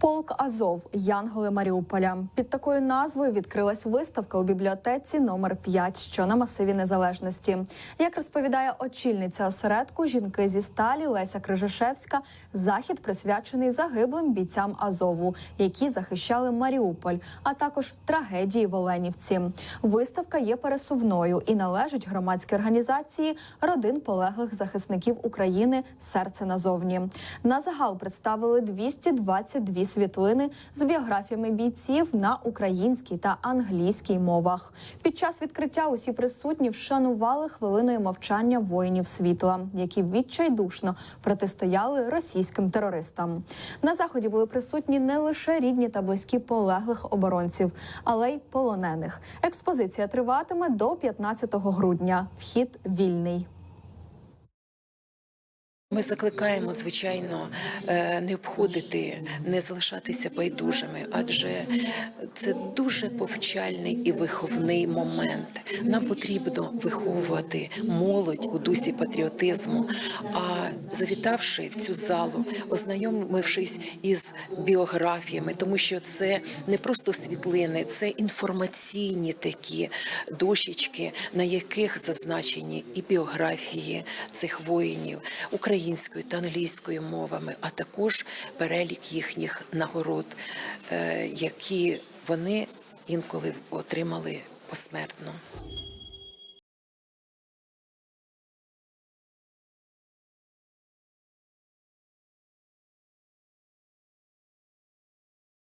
Полк Азов Янголи Маріуполя під такою назвою відкрилась виставка у бібліотеці номер 5, що на масиві незалежності. Як розповідає очільниця осередку жінки зі сталі Леся Крижишевська, захід присвячений загиблим бійцям Азову, які захищали Маріуполь, а також трагедії в Оленівці. Виставка є пересувною і належить громадській організації родин полеглих захисників України Серце назовні. На загал представили 222 світлини з біографіями бійців на українській та англійській мовах. Під час відкриття усі присутні вшанували хвилиною мовчання воїнів світла, які відчайдушно протистояли російським терористам. На заході були присутні не лише рідні та близькі полеглих оборонців, але й полонених. Експозиція триватиме до 15 грудня. Вхід вільний. Ми закликаємо, звичайно, е, не обходити, не залишатися байдужими, адже це дуже повчальний і виховний момент. Нам потрібно виховувати молодь у дусі патріотизму. А завітавши в цю залу, ознайомившись із біографіями, тому що це не просто світлини, це інформаційні такі дощечки, на яких зазначені і біографії цих воїнів українською та англійською мовами, а також перелік їхніх нагород, е, які вони інколи отримали посмертно.